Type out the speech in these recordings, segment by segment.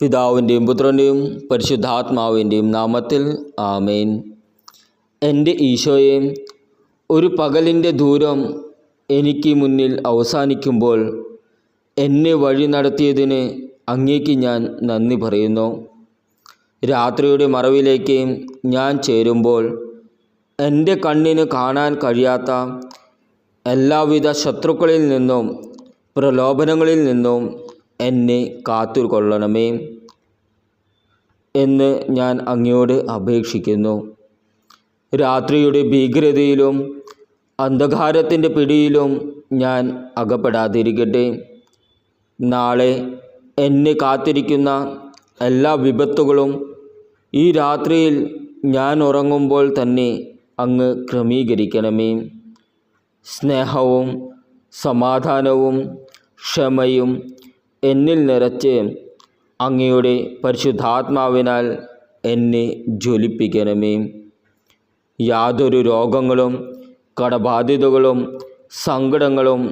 പിതാവിന്റെയും പുത്രന്റെയും പരിശുദ്ധാത്മാവിന്റെയും നാമത്തിൽ ആമേൻ. എന്റെ ഈശോയെ ഒരു പകലിന്റെ ദൂരം എനിക്ക് മുന്നിൽ അവസാനിക്കുമ്പോൾ എന്നെ വഴി നടത്തിയതിന് അങ്ങേക്ക് ഞാൻ നന്ദി പറയുന്നു. രാത്രിയുടെ മറവിലേക്ക് ഞാൻ ചേരുമ്പോൾ എന്റെ കണ്ണിന് കാണാൻ കഴിയാത്ത എല്ലാവിധ ശത്രുക്കളിൽ നിന്നും പ്രലോഭനങ്ങളിൽ നിന്നും എന്നെ കാത്തുകൊള്ളണമേ എന്ന് ഞാൻ അങ്ങയോട് അപേക്ഷിക്കുന്നു. രാത്രിയുടെ ഭീകരതയിലും അന്ധകാരത്തിന്റെ പിടിയിലും ഞാൻ അകപ്പെടാതിരിക്കട്ടെ. നാളെ എന്നെ കാത്തിരിക്കുന്ന എല്ലാ വിപത്തുകളും ഈ രാത്രിയിൽ ഞാൻ ഉറങ്ങുമ്പോൾ തന്നെ അങ്ങ് ക്രമീകരിക്കണമേ. സ്നേഹവും സമാധാനവും ക്ഷമയും എന്നിൽ നിറച്ച് അങ്ങയുടെ പരിശുദ്ധാത്മാവിനാൽ എന്നെ ജ്വലിപ്പിക്കണമേ. യാതൊരു രോഗങ്ങളും കടബാധ്യതകളും സങ്കടങ്ങളും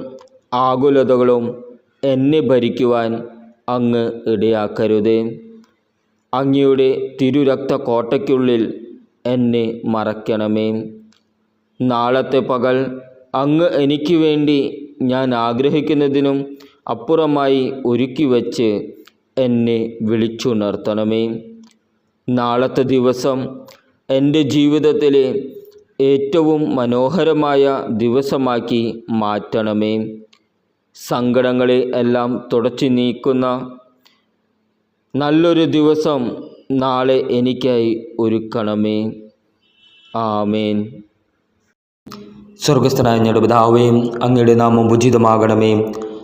ആകുലതകളും എന്നെ ഭരിക്കുവാൻ അങ്ങ് ഇടയാക്കരുത്. അങ്ങയുടെ തിരുരക്ത കോട്ടയ്ക്കുള്ളിൽ എന്നെ മറയ്ക്കണമേ. നാളത്തെ പകൽ അങ്ങ് എനിക്ക് വേണ്ടി ഞാൻ ആഗ്രഹിക്കുന്നതിനും അപ്പുറമായി ഒരുക്കി വച്ച് എന്നെ വിളിച്ചുണർത്തണമേ. നാളത്തെ ദിവസം എന്റെ ജീവിതത്തിലെ ഏറ്റവും മനോഹരമായ ദിവസമാക്കി മാറ്റണമേ. സങ്കടങ്ങളെ എല്ലാം തുടച്ചു നീക്കുന്ന നല്ലൊരു ദിവസം നാളെ എനിക്കായി ഒരുക്കണമേ. ആമേൻ. സ്വർഗസ്ഥനായ ഞങ്ങളുടെ അങ്ങയുടെ നാമം ഉചിതമാകണമേ.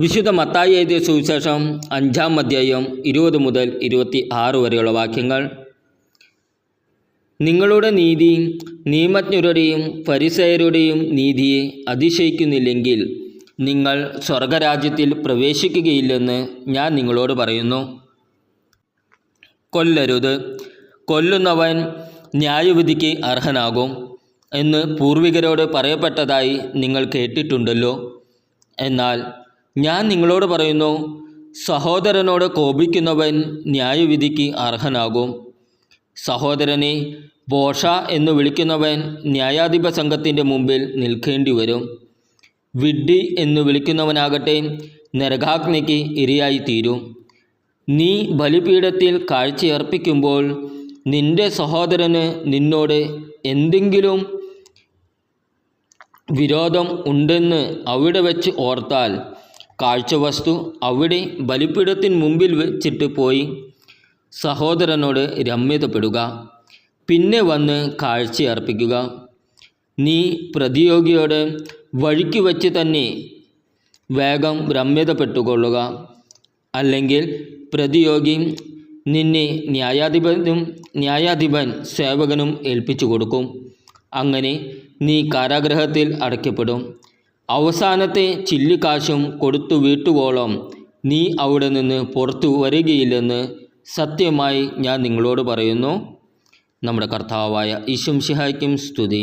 വിശുദ്ധ മത്തായി എഴുതിയ സുവിശേഷം അഞ്ചാം അധ്യായം ഇരുപത് മുതൽ ഇരുപത്തി ആറ് വരെയുള്ള വാക്യങ്ങൾ. നിങ്ങളുടെ നീതി നിയമജ്ഞരുടെയും പരിസയരുടെയും നീതിയെ അതിശയിക്കുന്നില്ലെങ്കിൽ നിങ്ങൾ സ്വർഗരാജ്യത്തിൽ പ്രവേശിക്കുകയില്ലെന്ന് ഞാൻ നിങ്ങളോട് പറയുന്നു. കൊല്ലരുത്. കൊല്ലുന്നവൻ ന്യായവിധിക്ക് അർഹനാകും എന്ന് പൂർവികരോട് പറയപ്പെട്ടതായി നിങ്ങൾ കേട്ടിട്ടുണ്ടല്ലോ. എന്നാൽ ഞാൻ നിങ്ങളോട് പറയുന്നു സഹോദരനോട് കോപിക്കുന്നവൻ ന്യായവിധിക്ക് അർഹനാകും. സഹോദരനെ ബോഷ എന്ന് വിളിക്കുന്നവൻ ന്യായാധിപ സംഘത്തിന്റെ മുമ്പിൽ നിൽക്കേണ്ടി വരും. വിഡ്ഢി എന്ന് വിളിക്കുന്നവനാകട്ടെ നരകാഗ്നിക്ക് ഇരയായിത്തീരും. നീ ബലിപീഠത്തിൽ കാഴ്ചയർപ്പിക്കുമ്പോൾ നിന്റെ സഹോദരന് നിന്നോട് എന്തെങ്കിലും വിരോധം ഉണ്ടെന്ന് അവിടെ വെച്ച് ഓർത്താൽ കാഴ്ചവസ്തു അവിടെ ബലിപീഠത്തിന് മുമ്പിൽ വെച്ചിട്ട് പോയി. സഹോദരനോട് രമ്യതപ്പെടുക. പിന്നെ വന്ന് കാഴ്ച അർപ്പിക്കുക. നീ പ്രതിയോഗിയോട് വഴിക്ക് വച്ച് തന്നെ വേഗം രമ്യതപ്പെട്ടുകൊള്ളുക. അല്ലെങ്കിൽ പ്രതിയോഗി നിന്നെ ന്യായാധിപനും ന്യായാധിപൻ സേവകനും ഏൽപ്പിച്ചു കൊടുക്കും. അങ്ങനെ നീ കാരാഗ്രഹത്തിൽ അടയ്ക്കപ്പെടും. അവസാനത്തെ ചില്ലിക്കാശും കൊടുത്തു വീട്ടുവോളം നീ അവിടെ നിന്ന് പുറത്തു വരികയില്ലെന്ന് സത്യമായി ഞാൻ നിങ്ങളോട് പറയുന്നു. നമ്മുടെ കർത്താവായ ഈശും ശിഹായ്ക്കും സ്തുതി.